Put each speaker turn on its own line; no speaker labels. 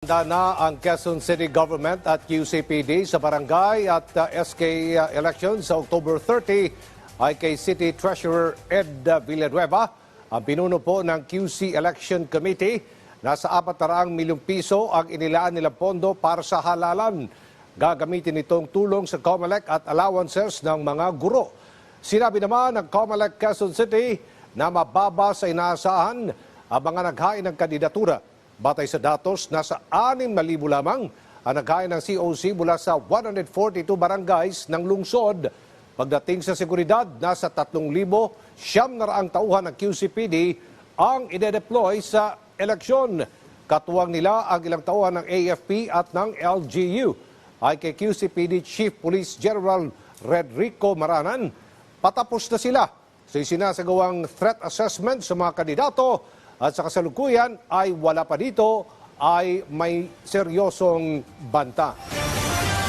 Handa na ang Quezon City Government at QCPD sa barangay at uh, SK elections sa October 30 ay kay City Treasurer Ed Villanueva. Ang pinuno po ng QC Election Committee, nasa 400 milyong piso ang inilaan nilang pondo para sa halalan. Gagamitin itong tulong sa COMELEC at allowances ng mga guro. Sinabi naman ng COMELEC Quezon City na mababa sa inaasahan ang mga naghain ng kandidatura. Batay sa datos, nasa 6,000 lamang ang naghain ng COC mula sa 142 barangays ng lungsod. Pagdating sa seguridad, nasa 3,000 siyam na raang tauhan ng QCPD ang ide-deploy sa eleksyon. Katuwang nila ang ilang tauhan ng AFP at ng LGU. Ay kay QCPD Chief Police General Redrico Maranan, patapos na sila sa isinasagawang threat assessment sa mga kandidato at sa kasalukuyan ay wala pa dito ay may seryosong banta.